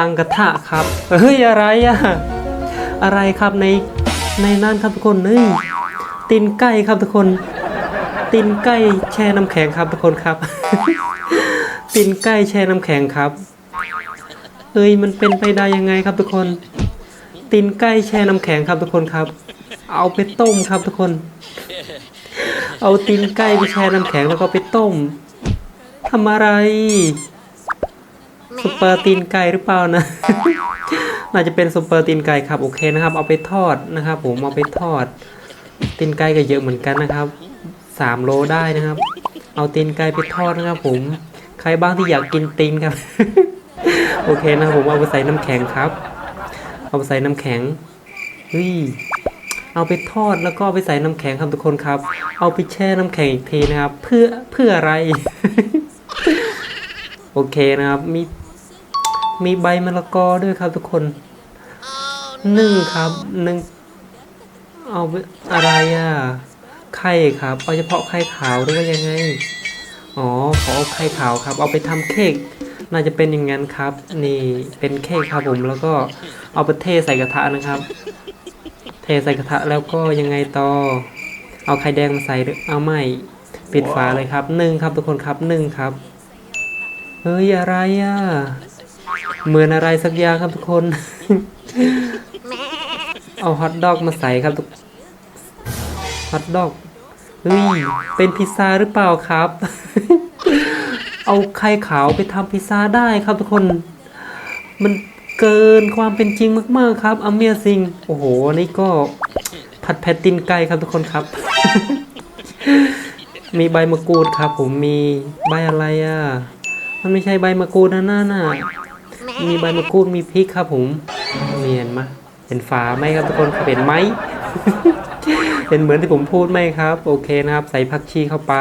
ตังกระทะครับ เฮ้ยอะไรอะอะไรครับในในนั่นครับทุกคนเฮ้ยตีนไก่ครับทุกคนตีนไก่แช่น้ำแข็งครับทุกคนครับตีนไก่แช่น้ำแข็งครับเอ้ยมันเป็นไปได้ยังไงครับทุกคนตีนไก่แช่น้ำแข็งครับทุกคนครับ เอาไปต้มครับทุกคน เอาตีนไก่ไปแช่น้ำแข็งแล้วก็ไปต้มทำอะไร ซุปเปอร์ตีนไก่หรือเปล่านะ น่าจะเป็นซุปเปอร์ตีนไก่ครับโอเคนะครับ เอาไปทอดนะครับ ผมเอาไปทอด ตีนไก่ก็เยอะเหมือนกันนะครับสามโลได้นะครับ เอาตีนไก่ไปทอดนะครับ ผมใครบ้างที่อยากกินตีนครับ โอเคนะครับผมเอาไปใส่น้ำแข็งครับ เอาไปใส่น้ำแข็งเฮ้ยเอาไปทอดแล้วก็เอาไปใส่น้ำแข็งครับทุกคนครับ เอาไปแช่น้ำแข็งอีกทีนะครับ เพื่อเพื่ออะไร โอเคนะครับมี มีใบมะละกอด้วยครับทุกคนหนึ่งครับหนึ่งเอาไปอะไรอะไข่ครับเอาเฉพาะไข่ขาวหรือว่ายังไงอ๋อขอเอาไข่ขาวครับ เอาไปทำเค้กน่าจะเป็นอย่างนั้นครับ นี่เป็นเค้กครับผมแล้วก็เอาไปเทใส่กระทะนะครับ เทใส่กระทะแล้วก็ยังไงต่อ เอาไข่แดงมาใส่หรือเอาไม่ปิดฝาเลยครับหนึ่งครับทุกคนครับหนึ่งครับเฮ้ยอะไรอะ เหมือนอะไรสักอย่างครับทุกคน เอาฮอทดอกมาใส่ครับทุกฮอทดอกเฮ้ยเป็นพิซซ่าหรือเปล่าครับ เอาไข่ขาวไปทำพิซซ่าได้ครับทุกคน มันเกินความเป็นจริงมากๆครับอเมียซิงโอ้โห นี่ก็ผัดแพตตินไก่ครับทุกคนครับ มีใบมะกรูดครับ ผมมีใบอะไรอะ มันไม่ใช่ใบมะกรูดนะน่าน่ะ มีใบมะกรูดมีพริกครับผมเนียนมาเป็นฝาไหมครับทุกคนเห็นไหมเป็นเหมือนที่ผมพูดไหมครับ โอเคนะครับ ใส่ผักชีเข้าไป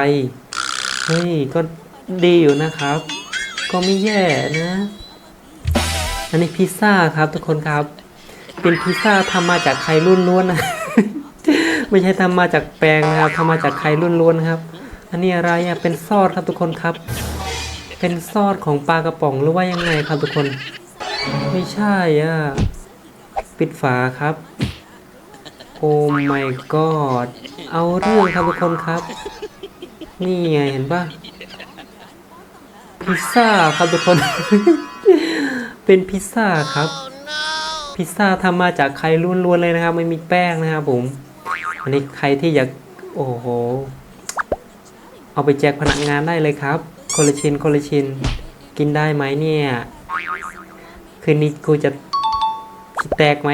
เฮ้ยก็ดีอยู่นะครับ ก็ไม่แย่นะ อันนี้พิซซ่าครับทุกคนครับ เป็นพิซซ่าทำมาจากไข่ล้วนๆนะไม่ใช่ทำมาจากแป้งนะครับทำมาจากไข่ล้วนๆครับ อันนี้อะไรอะเป็นซอสครับทุกคนครับ เป็นซอสของปลากระป๋องหรือว่ายังไงครับทุกคน ไม่ใช่อะ ปิดฝาครับ โอ้ my god เอาเรื่องครับทุกคนครับ นี่ไงเห็นปะพิซซ่าครับทุกคน เป็นพิซซ่าครับ พิซซ่าทำมาจากไข่ล้วนๆเลยนะครับ ไม่มีแป้งนะครับผม อันนี้ใครที่อยาก โอ้โห เอาไปแจกพนักงานได้เลยครับ คนละชิ้นคนละชิ้น กินได้ไหมเนี่ย คืนนี้กูจะแตกไหม